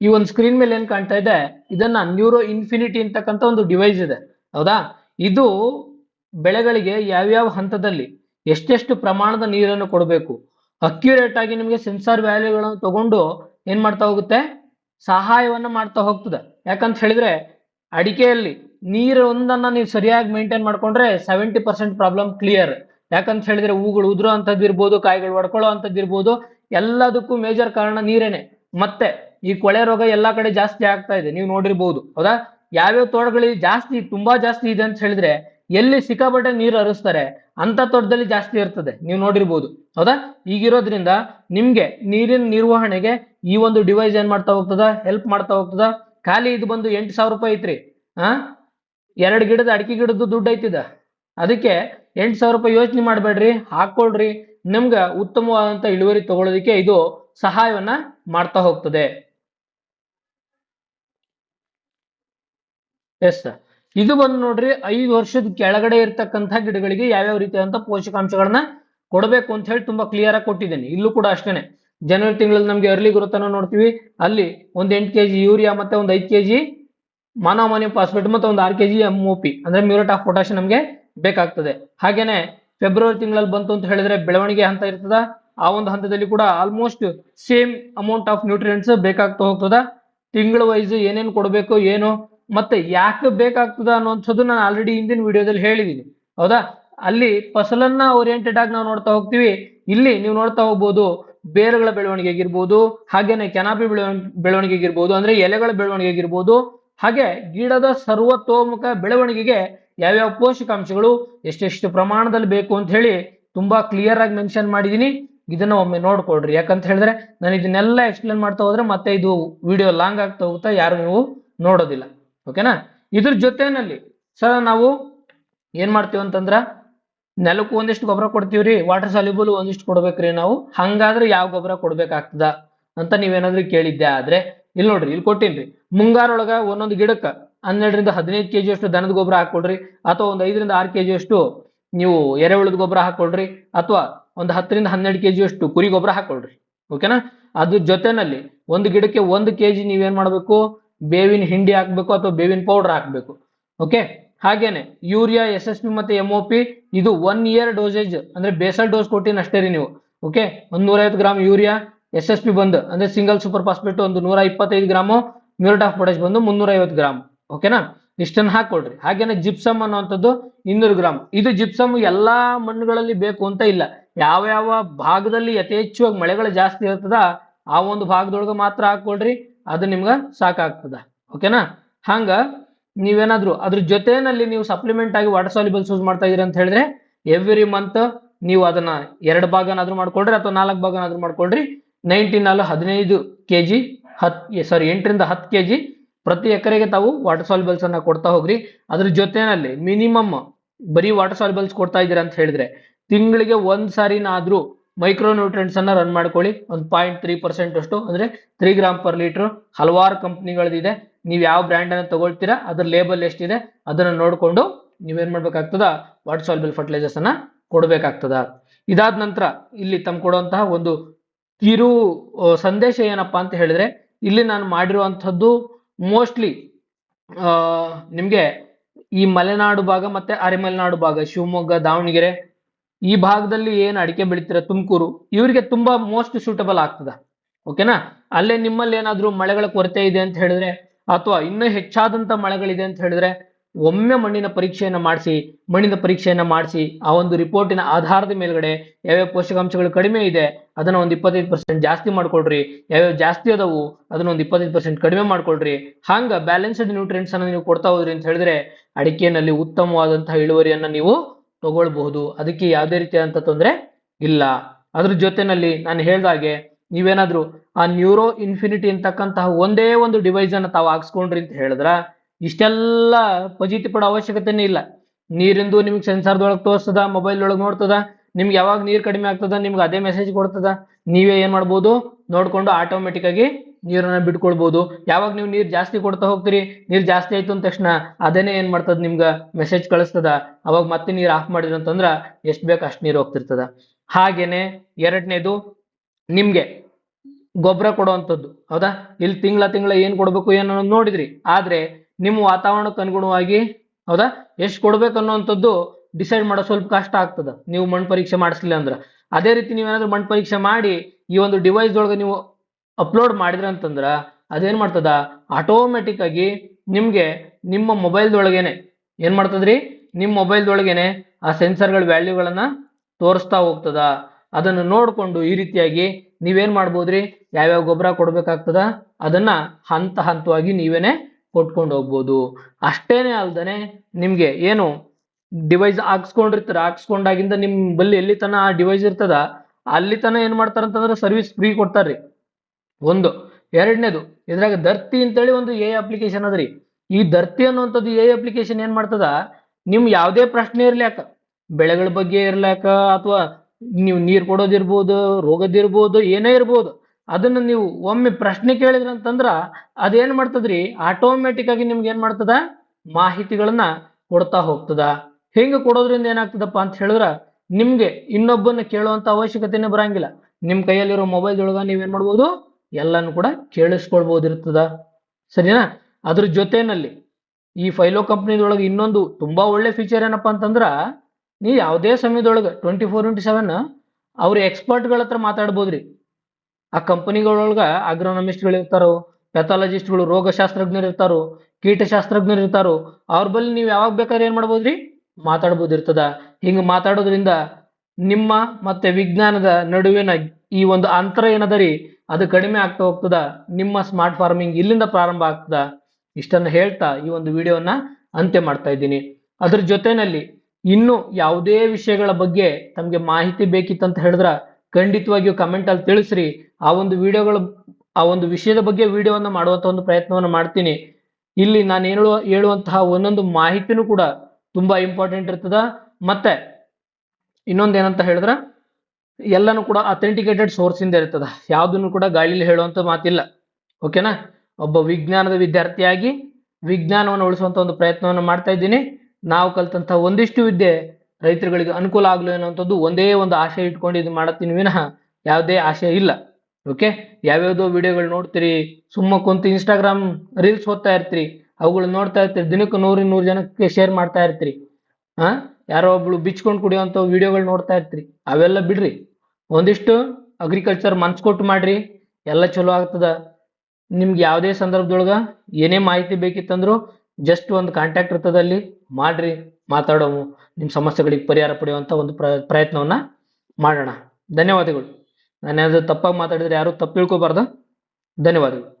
ಈ ಒಂದು ಸ್ಕ್ರೀನ್ ಮೇಲೆ ಏನ್ ಕಾಣ್ತಾ ಇದೆ? ಇದನ್ನ ನ್ಯೂರೋ ಇನ್ಫಿನಿಟಿ ಅಂತಕ್ಕಂಥ ಒಂದು ಡಿವೈಸ್ ಇದೆ. ಹೌದಾ? ಇದು ಬೆಳೆಗಳಿಗೆ ಯಾವ್ಯಾವ ಹಂತದಲ್ಲಿ ಎಷ್ಟೆಷ್ಟು ಪ್ರಮಾಣದ ನೀರನ್ನು ಕೊಡಬೇಕು? ಅಕ್ಯುರೇಟ್ ಆಗಿ ನಿಮಗೆ ಸೆನ್ಸಾರ್ ವ್ಯಾಲ್ಯೂಗಳನ್ನು ತಗೊಂಡು ಏನ್ ಮಾಡ್ತಾ ಹೋಗುತ್ತೆ? ಸಹಾಯವನ್ನ ಮಾಡ್ತಾ ಹೋಗ್ತದೆ. ಯಾಕಂತ ಹೇಳಿದ್ರೆ ಅಡಿಕೆಯಲ್ಲಿ ನೀರು ಒಂದನ್ನ ನೀವು ಸರಿಯಾಗಿ ಮೇಂಟೈನ್ ಮಾಡ್ಕೊಂಡ್ರೆ ಸೆವೆಂಟಿ ಪರ್ಸೆಂಟ್ ಪ್ರಾಬ್ಲಮ್ ಕ್ಲಿಯರ್ ಯಾಕಂತ ಹೇಳಿದ್ರೆ ಹೂಗಳು ಉದುರೋ ಅಂತದ್ದು ಇರ್ಬೋದು ಕಾಯಿಗಳು ಒಡ್ಕೊಳ್ಳೋ ಅಂತದ್ದು ಇರ್ಬೋದು ಎಲ್ಲದಕ್ಕೂ ಮೇಜರ್ ಕಾರಣ ನೀರೇನೆ. ಮತ್ತೆ ಈ ಕೊಳೆ ರೋಗ ಎಲ್ಲ ಕಡೆ ಜಾಸ್ತಿ ಆಗ್ತಾ ಇದೆ, ನೀವು ನೋಡಿರ್ಬೋದು. ಹೌದಾ? ಯಾವ್ಯಾವ ತೋಟಗಳಲ್ಲಿ ಜಾಸ್ತಿ, ತುಂಬಾ ಜಾಸ್ತಿ ಇದೆ ಅಂತ ಹೇಳಿದ್ರೆ ಎಲ್ಲಿ ಸಿಕ್ಕಾಪಟ್ಟೆ ನೀರು ಹರಿಸ್ತಾರೆ ಅಂತ ತೋಟದಲ್ಲಿ ಜಾಸ್ತಿ ಇರ್ತದೆ, ನೀವು ನೋಡಿರ್ಬೋದು. ಹೌದಾ? ಈಗಿರೋದ್ರಿಂದ ನಿಮ್ಗೆ ನೀರಿನ ನಿರ್ವಹಣೆಗೆ ಈ ಒಂದು ಡಿವೈಸ್ ಏನ್ ಮಾಡ್ತಾ ಹೋಗ್ತದ? ಹೆಲ್ಪ್ ಮಾಡ್ತಾ ಹೋಗ್ತದ? ಖಾಲಿ ಇದು ಬಂದು ಎಂಟು ಸಾವಿರ ರೂಪಾಯಿ ಐತ್ರಿ. ಆ? ಎರಡು ಗಿಡದ ಅಡಿಕೆ ಗಿಡದ್ದು ದುಡ್ಡು ಐತಿದ. ಅದಕ್ಕೆ ಎಂಟು ಸಾವಿರ ರೂಪಾಯಿ ಯೋಚನೆ ಮಾಡಬೇಡ್ರಿ, ಹಾಕೊಳ್ರಿ. ನಿಮ್ಗೆ ಉತ್ತಮವಾದಂತ ಇಳುವರಿ ತಗೊಳ್ಳೋದಕ್ಕೆ ಇದು ಸಹಾಯವನ್ನ ಮಾಡ್ತಾ ಹೋಗ್ತದೆ. ಎಸ್. ಇದು ಬಂದು ನೋಡ್ರಿ, ಐದು ವರ್ಷದ ಕೆಳಗಡೆ ಇರ್ತಕ್ಕಂಥ ಗಿಡಗಳಿಗೆ ಯಾವ್ಯಾವ ರೀತಿಯಾದಂಥ ಪೋಷಕಾಂಶಗಳನ್ನ ಕೊಡಬೇಕು ಅಂತ ಹೇಳಿ ತುಂಬಾ ಕ್ಲಿಯರ್ ಆಗಿ ಕೊಟ್ಟಿದ್ದೇನೆ. ಇಲ್ಲೂ ಕೂಡ ಅಷ್ಟೇನೆ. ಜನವರಿ ತಿಂಗಳಲ್ಲಿ ನಮ್ಗೆ ಅರ್ಲಿ ಗುರುತನ ನೋಡ್ತೀವಿ. ಅಲ್ಲಿ ಒಂದ್ ಎಂಟು ಕೆಜಿ ಯೂರಿಯಾ ಮತ್ತೆ ಒಂದ್ ಐದು ಕೆಜಿ ಮಾನಾಮಾನಿಯಂ ಫಾಸ್ಫೇಟ್ ಮತ್ತೆ ಒಂದು ಆರು ಕೆಜಿ ಎಂ ಒ ಪಿ ಅಂದ್ರೆ ಮ್ಯೂರೇಟ್ ಆಫ್ ಪೊಟ್ಯಾಶ್ ನಮ್ಗೆ ಬೇಕಾಗ್ತದೆ. ಹಾಗೇನೆ ಫೆಬ್ರವರಿ ತಿಂಗಳಲ್ಲಿ ಬಂತು ಅಂತ ಹೇಳಿದ್ರೆ ಬೆಳವಣಿಗೆ ಹಂತ ಇರ್ತದ. ಆ ಒಂದು ಹಂತದಲ್ಲಿ ಕೂಡ almost same amount of nutrients ಬೇಕಾಗ್ತಾ ಹೋಗ್ತದ. ತಿಂಗಳ ವೈಸ್ ಏನೇನು ಕೊಡಬೇಕು, ಏನು ಮತ್ತೆ ಯಾಕೆ ಬೇಕಾಗ್ತದ ಅನ್ನೋಂಥದ್ದು ನಾನು ಆಲ್ರೆಡಿ ಹಿಂದಿನ ವಿಡಿಯೋದಲ್ಲಿ ಹೇಳಿದ್ದೀನಿ ಹೌದಾ? ಅಲ್ಲಿ ಫಸಲನ್ನ ಓರಿಯೆಂಟೆಡ್ ಆಗಿ ನಾವು ನೋಡ್ತಾ ಹೋಗ್ತೀವಿ. ಇಲ್ಲಿ ನೀವು ನೋಡ್ತಾ ಹೋಗ್ಬೋದು ಬೇರುಗಳ ಬೆಳವಣಿಗೆ ಆಗಿರ್ಬೋದು ಹಾಗೇನೆ ಕೆನಾಪಿ ಬೆಳವಣಿಗೆ ಆಗಿರ್ಬೋದು ಅಂದ್ರೆ ಎಲೆಗಳ ಬೆಳವಣಿಗೆ ಆಗಿರ್ಬೋದು ಹಾಗೆ ಗಿಡದ ಸರ್ವತೋಮುಖ ಬೆಳವಣಿಗೆಗೆ ಯಾವ್ಯಾವ ಪೋಷಕಾಂಶಗಳು ಎಷ್ಟೆಷ್ಟು ಪ್ರಮಾಣದಲ್ಲಿ ಬೇಕು ಅಂತ ಹೇಳಿ ತುಂಬಾ ಕ್ಲಿಯರ್ ಆಗಿ ಮೆನ್ಷನ್ ಮಾಡಿದೀನಿ. ಇದನ್ನ ಒಮ್ಮೆ ನೋಡ್ಕೊಡ್ರಿ ಯಾಕಂತ ಹೇಳಿದ್ರೆ ನಾನು ಇದನ್ನೆಲ್ಲ ಎಕ್ಸ್ಪ್ಲೇನ್ ಮಾಡ್ತಾ ಹೋದ್ರೆ ಮತ್ತೆ ಇದು ವಿಡಿಯೋ ಲಾಂಗ್ ಆಗ್ತಾ ಹೋಗುತ್ತಾ ಯಾರು ನೀವು ನೋಡೋದಿಲ್ಲ. ಓಕೆನಾ? ಇದ್ರ ಜೊತೆನಲ್ಲಿ, ಸರ್, ನಾವು ಏನ್ ಮಾಡ್ತೀವಿ ಅಂತಂದ್ರ, ನೆಲಕ್ಕೂ ಒಂದಿಷ್ಟು ಗೊಬ್ಬರ ಕೊಡ್ತೀವ್ರಿ ವಾಟರ್ ಸಾಲ್ಯೂಬಲ್ ಒಂದಿಷ್ಟು ಕೊಡ್ಬೇಕ್ರಿ ನಾವು. ಹಂಗಾದ್ರೆ ಯಾವ ಗೊಬ್ಬರ ಕೊಡ್ಬೇಕಾಗ್ತದ ಅಂತ ನೀವೇನಾದ್ರೂ ಕೇಳಿದ್ದೆ ಆದ್ರೆ ಇಲ್ಲಿ ನೋಡ್ರಿ ಇಲ್ಲಿ ಕೊಟ್ಟಿನ್ರಿ. ಮುಂಗಾರೊಳಗ ಒಂದೊಂದು ಗಿಡಕ್ಕ ಹನ್ನೆರಡರಿಂದ ಹದಿನೈದು ಕೆಜಿ ಅಷ್ಟು ದನದ ಗೊಬ್ಬರ ಹಾಕೊಳ್ರಿ, ಅಥವಾ ಒಂದು ಐದರಿಂದ ಆರು ಕೆಜಿ ಅಷ್ಟು ನೀವು ಎರೆಹುಳದ ಗೊಬ್ಬರ ಹಾಕೊಳ್ರಿ, ಅಥವಾ ಒಂದು ಹತ್ತರಿಂದ ಹನ್ನೆರಡು ಕೆಜಿ ಅಷ್ಟು ಕುರಿ ಗೊಬ್ಬರ ಹಾಕೊಳ್ರಿ. ಓಕೆನಾ? ಅದ್ರ ಜೊತೆನಲ್ಲಿ, ಒಂದು ಗಿಡಕ್ಕೆ ಒಂದು ಕೆಜಿ ನೀವೇನ್ ಮಾಡ್ಬೇಕು? ಬೇವಿನ ಹಿಂಡಿ ಹಾಕ್ಬೇಕು ಅಥವಾ ಬೇವಿನ ಪೌಡರ್ ಹಾಕ್ಬೇಕು. ಓಕೆ ಹಾಗೇನೆ, ಯೂರಿಯಾ, ಎಸ್ ಎಸ್ ಪಿ ಮತ್ತೆ ಎಂ ಒ ಪಿ ಇದು ಒನ್ ಇಯರ್ ಡೋಸೇಜ್ ಅಂದ್ರೆ ಬೇಸಲ್ ಡೋಸ್ ಕೊಟ್ಟಿನ ಅಷ್ಟೇ ರೀ ನೀವು. ಓಕೆ ಒಂದ್ ನೂರೈವತ್ತು gram urea, S S P ಬಂದು, ಅಂದ್ರೆ ಸಿಂಗಲ್ ಸೂಪರ್ ಫಾಸ್ಫೇಟ್ ಒಂದು ನೂರ ಇಪ್ಪತ್ತೈದು ಗ್ರಾಮು, ಮ್ಯೂರಿಟ್ ಆಫ್ ಪೊಟ್ಯಾಶ್ ಬಂದು ಮುನ್ನೂರ ಐವತ್ತು ಗ್ರಾಮ್ ಓಕೆನಾ ಇಷ್ಟನ್ನ ಹಾಕೊಳ್ರಿ. ಹಾಗೇನೆ ಜಿಪ್ಸಮ್ ಅನ್ನುವಂಥದ್ದು ಇನ್ನೂರು ಗ್ರಾಮ್. ಇದು ಜಿಪ್ಸಮ್ ಎಲ್ಲಾ ಮಣ್ಣುಗಳಲ್ಲಿ ಬೇಕು ಅಂತ ಇಲ್ಲ. ಯಾವ ಯಾವ ಭಾಗದಲ್ಲಿ ಯಥೇಚ್ಛವಾಗಿ ಮಳೆಗಳು ಜಾಸ್ತಿ ಇರ್ತದ, ಆ ಒಂದು ಭಾಗದೊಳಗೆ ಮಾತ್ರ ಹಾಕೊಳ್ರಿ. ಅದು ನಿಮ್ಗೆ ಸಾಕಾಗ್ತದ. ಓಕೆನಾ ಹಂಗ ನೀವೇನಾದ್ರೂ ಅದ್ರ ಜೊತೆನಲ್ಲಿ ನೀವು ಸಪ್ಲಿಮೆಂಟ್ ಆಗಿ ವಾಟರ್ ಸಾಲಿಬಲ್ಸ್ ಯೂಸ್ ಮಾಡ್ತಾ ಇದ್ದೀರಿ ಅಂತ ಹೇಳಿದ್ರೆ ಎವ್ರಿ ಮಂತ್ ನೀವು ಅದನ್ನ ಎರಡು ಭಾಗನಾದ್ರೂ ಮಾಡ್ಕೊಳ್ರಿ ಅಥವಾ ನಾಲ್ಕು ಭಾಗನಾದ್ರೂ ಮಾಡ್ಕೊಳ್ರಿ. ನೈನ್ಟೀನ್ ಅಲ್ಲ ಹದಿನೈದು ಕೆಜಿ, ಹತ್ ಸಾರಿ ಎಂಟರಿಂದ ಹತ್ತು ಕೆಜಿ ಪ್ರತಿ ಎಕರೆಗೆ ತಾವು ವಾಟರ್ ಸಾಲ್ಯುಬಲ್ಸ್ ಅನ್ನ ಕೊಡ್ತಾ ಹೋಗ್ರಿ. ಅದ್ರ ಜೊತೆನಲ್ಲಿ ಮಿನಿಮಮ್ ಬರೀ ವಾಟರ್ ಸಾಲಿಬಲ್ಸ್ ಕೊಡ್ತಾ ಇದ್ದೀರಿ ಅಂತ ಹೇಳಿದ್ರೆ ತಿಂಗಳಿಗೆ ಒಂದ್ ಸಾರಿನಾದ್ರೂ ಮೈಕ್ರೋ ನ್ಯೂಟ್ರೆಂಟ್ಸ್ ಅನ್ನ ರನ್ ಮಾಡ್ಕೊಳ್ಳಿ. ಒಂದು ಪಾಯಿಂಟ್ ತ್ರೀ ಪರ್ಸೆಂಟ್ ಅಷ್ಟು. ಅಂದ್ರೆ ತ್ರೀ ಗ್ರಾಮ್ ಪರ್ ಲೀಟರ್ ಹಲವಾರು ಕಂಪ್ನಿಗಳದಿದೆ. ನೀವು ಯಾವ ಬ್ರ್ಯಾಂಡ್ ಅನ್ನ ತಗೊಳ್ತೀರಾ, ಅದ್ರ ಲೇಬಲ್ ಎಷ್ಟಿದೆ, ಅದನ್ನ ನೋಡಿಕೊಂಡು ನೀವೇನ್ ಮಾಡ್ಬೇಕಾಗ್ತದ? ವಾಟರ್ ಸಾಲ್ಬಲ್ ಫರ್ಟಿಲೈಸರ್ಸ್ ಅನ್ನ ಕೊಡ್ಬೇಕಾಗ್ತದ. ಇದಾದ ನಂತರ ಇಲ್ಲಿ ತಮ್ಮ ಕೊಡುವಂತಹ ಒಂದು ಕಿರು ಸಂದೇಶ ಏನಪ್ಪಾ ಅಂತ ಹೇಳಿದ್ರೆ, ಇಲ್ಲಿ ನಾನು ಮಾಡಿರುವಂತಹದ್ದು ಮೋಸ್ಟ್ಲಿ ನಿಮಗೆ ಈ ಮಲೆನಾಡು ಭಾಗ ಮತ್ತೆ ಅರೆಮಲೆನಾಡು ಭಾಗ, ಶಿವಮೊಗ್ಗ, ದಾವಣಗೆರೆ ಈ ಭಾಗದಲ್ಲಿ ಏನು ಅಡಿಕೆ ಬೆಳಿತೀರ? ತುಮಕೂರು. ಇವರಿಗೆ ತುಂಬಾ ಮೋಸ್ಟ್ ಸೂಟಬಲ್ ಆಗ್ತದ. ಓಕೆನಾ ಅಲ್ಲೇ ನಿಮ್ಮಲ್ಲಿ ಏನಾದರೂ ಮಳೆಗಳ ಕೊರತೆ ಇದೆ ಅಂತ ಹೇಳಿದ್ರೆ, ಅಥವಾ ಇನ್ನೂ ಹೆಚ್ಚಾದಂತ ಮಳೆಗಳಿದೆ ಅಂತ ಹೇಳಿದ್ರೆ, ಒಮ್ಮೆ ಮಣ್ಣಿನ ಪರೀಕ್ಷೆಯನ್ನು ಮಾಡಿಸಿ, ಮಣ್ಣಿನ ಪರೀಕ್ಷೆಯನ್ನು ಮಾಡಿಸಿ, ಆ ಒಂದು ರಿಪೋರ್ಟಿನ ಆಧಾರದ ಮೇಲ್ಗಡೆ ಯಾವ್ಯಾವ ಪೋಷಕಾಂಶಗಳು ಕಡಿಮೆ ಇದೆ, ಅದನ್ನ ಒಂದು ಇಪ್ಪತ್ತೈದು ಪರ್ಸೆಂಟ್ ಜಾಸ್ತಿ ಮಾಡ್ಕೊಳ್ರಿ. ಯಾವ್ಯಾವ ಜಾಸ್ತಿ ಅದಾವು, ಅದನ್ನ ಒಂದು ಇಪ್ಪತ್ತೈದು ಪರ್ಸೆಂಟ್ ಕಡಿಮೆ ಮಾಡ್ಕೊಳ್ರಿ. ಹಂಗ ಬ್ಯಾಲೆನ್ಸ್ಡ್ ನ್ಯೂಟ್ರಿಯೆಂಟ್ಸ್ ಅನ್ನ ನೀವು ಕೊಡ್ತಾ ಹೋದ್ರಿ ಅಂತ ಹೇಳಿದ್ರೆ, ಅಡಿಕೆನಲ್ಲಿ ಉತ್ತಮವಾದಂತಹ ಇಳುವರಿಯನ್ನ ನೀವು ತಗೊಳ್ಬಹುದು. ಅದಕ್ಕೆ ಯಾವುದೇ ರೀತಿಯಾದಂಥ ತೊಂದರೆ ಇಲ್ಲ. ಅದ್ರ ಜೊತೆನಲ್ಲಿ ನಾನು ಹೇಳ್ದಾಗೆ ನೀವೇನಾದ್ರೂ ಆ ನ್ಯೂರೋ ಇನ್ಫಿನಿಟಿ ಅಂತಕ್ಕಂತಹ ಒಂದೇ ಒಂದು ಡಿವೈಸ್ ಅನ್ನ ತಾವು ಹಾಕ್ಸ್ಕೊಂಡ್ರಿ ಅಂತ ಹೇಳಿದ್ರ ಇಷ್ಟೆಲ್ಲ ಪಜೀತಿ ಪಡೋ ಅವಶ್ಯಕತೆನೇ ಇಲ್ಲ. ನೀರಿಂದು ನಿಮ್ಗೆ ಸೆನ್ಸಾರ್ದೊಳಗೆ ತೋರಿಸ್ತದ ಮೊಬೈಲ್ ಒಳಗೆ ನೋಡ್ತದ, ನಿಮ್ಗೆ ಯಾವಾಗ ನೀರ್ ಕಡಿಮೆ ಆಗ್ತದ, ನಿಮ್ಗೆ ಅದೇ ಮೆಸೇಜ್ ಕೊಡ್ತದ, ನೀವೇ ಏನ್ ಮಾಡ್ಬೋದು? ನೋಡ್ಕೊಂಡು ಆಟೋಮೆಟಿಕ್ ಆಗಿ ನೀರನ್ನ ಬಿಟ್ಕೊಳ್ಬಹುದು ಯಾವಾಗ ನೀವು ನೀರ್ ಜಾಸ್ತಿ ಕೊಡ್ತಾ ಹೋಗ್ತೀರಿ? ನೀರ್ ಜಾಸ್ತಿ ಆಯ್ತು ಅಂದ ತಕ್ಷಣ ಅದೇನೆ ಏನ್ ಮಾಡ್ತದ ನಿಮ್ಗ? ಮೆಸೇಜ್ ಕಳಿಸ್ತದ. ಅವಾಗ ಮತ್ತೆ ನೀರ್ ಆಫ್ ಮಾಡಿದ್ರಿ ಅಂತಂದ್ರ ಎಷ್ಟ್ ಬೇಕು ಅಷ್ಟ್ ನೀರ್ ಹೋಗ್ತಿರ್ತದ. ಹಾಗೇನೆ ಎರಡನೇದು ನಿಮ್ಗೆ ಗೊಬ್ಬರ ಕೊಡುವಂಥದ್ದು ಹೌದಾ? ಇಲ್ಲಿ ತಿಂಗಳ ತಿಂಗಳ ಏನ್ ಕೊಡ್ಬೇಕು ಏನೋ ನೋಡಿದ್ರಿ. ಆದ್ರೆ ನಿಮ್ಮ ವಾತಾವರಣಕ್ಕೆ ಅನುಗುಣವಾಗಿ ಹೌದಾ? ಎಷ್ಟು ಕೊಡ್ಬೇಕು ಅನ್ನೋವಂಥದ್ದು ಡಿಸೈಡ್ ಮಾಡೋ ಸ್ವಲ್ಪ ಕಷ್ಟ ಆಗ್ತದ. ನೀವು ಮಣ್ಣು ಪರೀಕ್ಷೆ ಮಾಡಿಸ್ಲಿಲ್ಲ ಅಂದ್ರ. ಅದೇ ರೀತಿ ನೀವೇನಾದ್ರೂ ಮಣ್ಣು ಪರೀಕ್ಷೆ ಮಾಡಿ ಈ ಒಂದು ಡಿವೈಸ್ ಒಳಗೆ ನೀವು ಅಪ್ಲೋಡ್ ಮಾಡಿದ್ರಂತಂದ್ರೆ ಅದೇನು ಅದೇನ್ ಮಾಡ್ತದ? ಆಟೋಮೆಟಿಕ್ ಆಗಿ ನಿಮಗೆ ನಿಮ್ಮ ಮೊಬೈಲ್ದೊಳಗೇನೆ ಏನು ಮಾಡ್ತದ್ರಿ? ನಿಮ್ಮ ಮೊಬೈಲ್ದೊಳಗೇನೆ ಆ ಸೆನ್ಸರ್ಗಳ ವ್ಯಾಲ್ಯೂಗಳನ್ನು ತೋರಿಸ್ತಾ ಹೋಗ್ತದ. ಅದನ್ನು ನೋಡಿಕೊಂಡು ಈ ರೀತಿಯಾಗಿ ನೀವೇನ್ ಮಾಡ್ಬೋದ್ರಿ? ಯಾವ್ಯಾವ ಗೊಬ್ಬರ ಕೊಡಬೇಕಾಗ್ತದ? ಅದನ್ನು ಹಂತ ಹಂತವಾಗಿ ನೀವೇನೆ ಕೊಟ್ಕೊಂಡು ಹೋಗ್ಬೋದು. ಅಷ್ಟೇ ಅಲ್ದನೆ ನಿಮಗೆ ಏನು ಡಿವೈಸ್ ಹಾಕ್ಸ್ಕೊಂಡಿರ್ತಾರ? ಹಾಕ್ಸ್ಕೊಂಡಾಗಿಂದ ನಿಮ್ಮ ಬಲ್ಲಿ ಎಲ್ಲಿ ತನ ಆ ಡಿವೈಸ್ ಇರ್ತದ? ಅಲ್ಲಿ ತನ ಏನ್ ಮಾಡ್ತಾರಂತಂದ್ರೆ ಸರ್ವಿಸ್ ಫ್ರೀ ಕೊಡ್ತಾರ್ರಿ. ಒಂದು. ಎರಡನೇದು, ಇದ್ರಾಗ ದರ್ತಿ ಅಂತೇಳಿ ಒಂದು ಎ ಅಪ್ಲಿಕೇಶನ್ ಅದ್ರಿ ಈ ದರ್ತಿ ಅನ್ನುವಂಥದ್ದು ಎ ಅಪ್ಲಿಕೇಶನ್ ಏನ್ ಮಾಡ್ತದ? ನಿಮ್ ಯಾವುದೇ ಪ್ರಶ್ನೆ ಇರ್ಲ್ಯಾಕ, ಬೆಳೆಗಳ ಬಗ್ಗೆ ಇರ್ಲಾಕ ಅಥವಾ ನೀವು ನೀರ್ ಕೊಡೋದಿರ್ಬೋದು ರೋಗದಿರ್ಬೋದು ಏನೇ ಇರ್ಬೋದು, ಅದನ್ನ ನೀವು ಒಮ್ಮೆ ಪ್ರಶ್ನೆ ಕೇಳಿದ್ರಿ ಅಂತಂದ್ರ ಅದೇನ್ ಮಾಡ್ತದ್ರಿ ಆಟೋಮೆಟಿಕ್ ಆಗಿ ನಿಮ್ಗೆ ಏನ್ ಮಾಡ್ತದ? ಮಾಹಿತಿಗಳನ್ನ ಕೊಡ್ತಾ ಹೋಗ್ತದ. ಹೆಂಗೆ ಕೊಡೋದ್ರಿಂದ ಏನಾಗ್ತದಪ್ಪ ಅಂತ ಹೇಳಿದ್ರ, ನಿಮ್ಗೆ ಇನ್ನೊಬ್ಬನ ಕೇಳುವಂತ ಅವಶ್ಯಕತೆನೇ ಬರಂಗಿಲ್ಲ. ನಿಮ್ ಕೈಯಲ್ಲಿರೋ ಮೊಬೈಲ್ ಒಳಗ ನೀವೇನ್ ಮಾಡ್ಬೋದು? ಎಲ್ಲಾನು ಕೂಡ ಕೇಳಿಸ್ಕೊಳ್ಬೋದಿರ್ತದ. ಸರಿನಾ? ಅದ್ರ ಜೊತೆನಲ್ಲಿ ಈ ಫೈಲೋ ಕಂಪ್ನಿದೊಳಗೆ ಇನ್ನೊಂದು ತುಂಬಾ ಒಳ್ಳೆ ಫೀಚರ್ ಏನಪ್ಪ ಅಂತಂದ್ರ ನೀ ಯಾವುದೇ ಸಮಯದೊಳಗೆ ಟ್ವೆಂಟಿ ಫೋರ್ ಇಂಟು ಸೆವೆನ್ ಅವ್ರ ಎಕ್ಸ್ಪರ್ಟ್ಗಳ ಹತ್ರ ಮಾತಾಡ್ಬೋದ್ರಿ. ಆ ಕಂಪನಿಗಳೊಳಗ ಅಗ್ರೋನಮಿಸ್ಟ್ಗಳು ಇರ್ತಾರೋ ಪೆಥಾಲಜಿಸ್ಟ್ಗಳು ರೋಗಶಾಸ್ತ್ರಜ್ಞರು ಇರ್ತಾರೋ, ಕೀಟಶಾಸ್ತ್ರಜ್ಞರು ಇರ್ತಾರೋ, ಅವ್ರ ಬಳಿ ನೀವು ಯಾವಾಗ ಬೇಕಾದ್ರೆ ಏನ್ ಮಾಡ್ಬೋದ್ರಿ? ಮಾತಾಡ್ಬೋದಿರ್ತದ. ಹಿಂಗೆ ಮಾತಾಡೋದ್ರಿಂದ ನಿಮ್ಮ ಮತ್ತೆ ವಿಜ್ಞಾನದ ನಡುವಿನ ಈ ಒಂದು ಅಂತರ ಏನದರಿ ಅದು ಕಡಿಮೆ ಆಗ್ತಾ ಹೋಗ್ತದ, ನಿಮ್ಮ ಸ್ಮಾರ್ಟ್ ಫಾರ್ಮಿಂಗ್ ಇಲ್ಲಿಂದ ಪ್ರಾರಂಭ ಆಗ್ತದ, ಇಷ್ಟನ್ನ ಹೇಳ್ತಾ ಈ ಒಂದು ವಿಡಿಯೋನ ಅಂತ್ಯ ಮಾಡ್ತಾ ಇದ್ದೀನಿ. ಅದ್ರ ಜೊತೆನಲ್ಲಿ ಇನ್ನು ಯಾವುದೇ ವಿಷಯಗಳ ಬಗ್ಗೆ ತಮಗೆ ಮಾಹಿತಿ ಬೇಕಿತ್ತಂತ ಹೇಳಿದ್ರ ಖಂಡಿತವಾಗಿಯೂ ಕಮೆಂಟ್ ಅಲ್ಲಿ ತಿಳಿಸ್ರಿ. ಆ ಒಂದು ವಿಡಿಯೋಗಳ, ಆ ಒಂದು ವಿಷಯದ ಬಗ್ಗೆ ವಿಡಿಯೋವನ್ನ ಮಾಡುವಂತ ಒಂದು ಪ್ರಯತ್ನವನ್ನು ಮಾಡ್ತೀನಿ. ಇಲ್ಲಿ ನಾನು ಹೇಳುವ, ಹೇಳುವಂತಹ ಒಂದೊಂದು ಮಾಹಿತಿನೂ ಕೂಡ ತುಂಬಾ ಇಂಪಾರ್ಟೆಂಟ್ ಇರ್ತದ. ಮತ್ತೆ ಇನ್ನೊಂದೇನಂತ ಹೇಳಿದ್ರ ಎಲ್ಲಾನು ಕೂಡ ಅಥೆಂಟಿಕೇಟೆಡ್ ಇಂದ ಯಾವುದನ್ನು ಯಾವ್ದನ್ನು ಕೂಡ ಗಾಳಿಲಿ ಹೇಳುವಂತ ಮಾತಿಲ್ಲ. ಓಕೆನಾ ಒಬ್ಬ ವಿಜ್ಞಾನದ ವಿದ್ಯಾರ್ಥಿಯಾಗಿ ವಿಜ್ಞಾನವನ್ನು ಉಳಿಸುವಂತ ಒಂದು ಪ್ರಯತ್ನವನ್ನು ಮಾಡ್ತಾ ಇದ್ದೀನಿ. ನಾವು ಕಲ್ತಂತ ಒಂದಿಷ್ಟು ವಿದ್ಯೆ ರೈತರುಗಳಿಗೆ ಅನುಕೂಲ ಆಗಲು ಅನ್ನುವಂಥದ್ದು ಒಂದೇ ಒಂದು ಆಶಯ ಇಟ್ಕೊಂಡು ಇದು ಮಾಡತ್ತೀನಿ ವಿನಃ ಯಾವುದೇ ಆಶಯ ಇಲ್ಲ. ಓಕೆ ಯಾವ್ಯಾವುದೋ ವಿಡಿಯೋಗಳು ನೋಡ್ತೀರಿ, ಸುಮ್ಮ ಕುಂತು ಇನ್ಸ್ಟಾಗ್ರಾಮ್ ರೀಲ್ಸ್ ಓದ್ತಾ ಇರ್ತೀರಿ, ಅವುಗಳು ನೋಡ್ತಾ ಇರ್ತೀರಿ, ದಿನಕ್ಕೆ ನೂರು ನೂರು ಜನಕ್ಕೆ ಶೇರ್ ಮಾಡ್ತಾ ಇರ್ತೀರಿ. ಹಾಂ ಯಾರೋ ಒಬ್ಳು ಬಿಚ್ಕೊಂಡು ಕುಡಿಯೋಂಥ ವಿಡಿಯೋಗಳು ನೋಡ್ತಾ ಇರ್ತೀರಿ. ಅವೆಲ್ಲ ಬಿಡ್ರಿ. ಒಂದಿಷ್ಟು ಅಗ್ರಿಕಲ್ಚರ್ ಮನ್ಸ್ ಕೊಟ್ಟು ಮಾಡ್ರಿ, ಎಲ್ಲ ಚಲೋ ಆಗ್ತದ. ನಿಮ್ಗೆ ಯಾವುದೇ ಸಂದರ್ಭದೊಳಗ ಏನೇ ಮಾಹಿತಿ ಬೇಕಿತ್ತಂದ್ರು ಜಸ್ಟ್ ಒಂದು ಕಾಂಟ್ಯಾಕ್ಟ್ ಇರ್ತದ ಅಲ್ಲಿ ಮಾಡ್ರಿ ಮಾತಾಡೋವು ನಿಮ್ಮ ಸಮಸ್ಯೆಗಳಿಗೆ ಪರಿಹಾರ ಪಡೆಯುವಂತ ಒಂದು ಪ್ರ, ಪ್ರಯತ್ನವನ್ನ ಮಾಡೋಣ. ಧನ್ಯವಾದಗಳು. ನಾನು ಏನಾದ್ರು ತಪ್ಪಾಗಿ ಮಾತಾಡಿದ್ರೆ ಯಾರು ತಪ್ಪು ತಿಳ್ಕೊಬಾರ್ದು. ಧನ್ಯವಾದಗಳು.